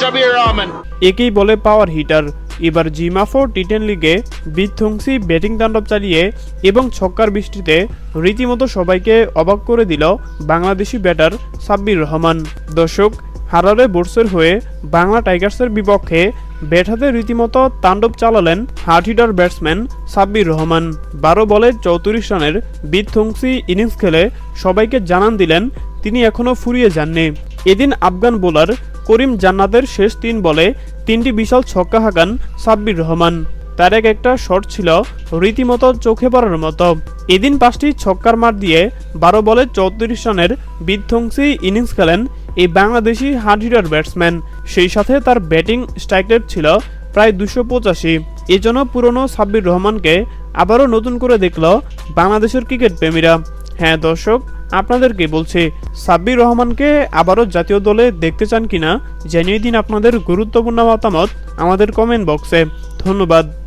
Shabir Rahman. একেই বলে power hitter. এবার জিমাফো টি টেন লিগে বিধ্বংসী ব্যাটিং তাণ্ডব চালিয়ে এবং ছক্কার বৃষ্টিতে রীতিমতো সবাইকে অবাক করে দিল বাংলাদেশি ব্যাটার সাব্বির রহমান। দর্শক, হারারে বোর্সের হয়ে বাংলা টাইগার্সের বিপক্ষে ব্যাট হাতে রীতিমতো তাণ্ডব চালালেন hard hitter batsman Sabbir Rahman. বারো বলে চৌত্রিশ রানের বিধ্বংসী ইনিংস খেলে সবাইকে জানান দিলেন, তিনি এখনও ফুরিয়ে যাননি। এদিন আফগান বোলার করিম জান্নাতের শেষ তিন বলে তিনটি বিশাল ছক্কা হাঁকান সাব্বির রহমান। তার এক একটা শট ছিল রীতিমতো চোখে পড়ার মতো। এদিন পাঁচটি ছক্কার মার দিয়ে বারো বলে চৌত্রিশ রানের বিধ্বংসী ইনিংস খেলেন এই বাংলাদেশি হার্ড হিটার ব্যাটসম্যান। সেই সাথে তার ব্যাটিং স্ট্রাইক রেট ছিল প্রায় দুশো পঁচাশি। এজন্য পুরনো সাব্বির রহমানকে আবারও নতুন করে দেখল বাংলাদেশের ক্রিকেট প্রেমীরা। হ্যাঁ দর্শক আপনাদেরকে বলছে, সাব্বির রহমানকে আবারও জাতীয় দলে দেখতে চান কিনা, জানিয়ে দিন আপনাদের গুরুত্বপূর্ণ মতামত আমাদের কমেন্ট বক্সে ধন্যবাদ।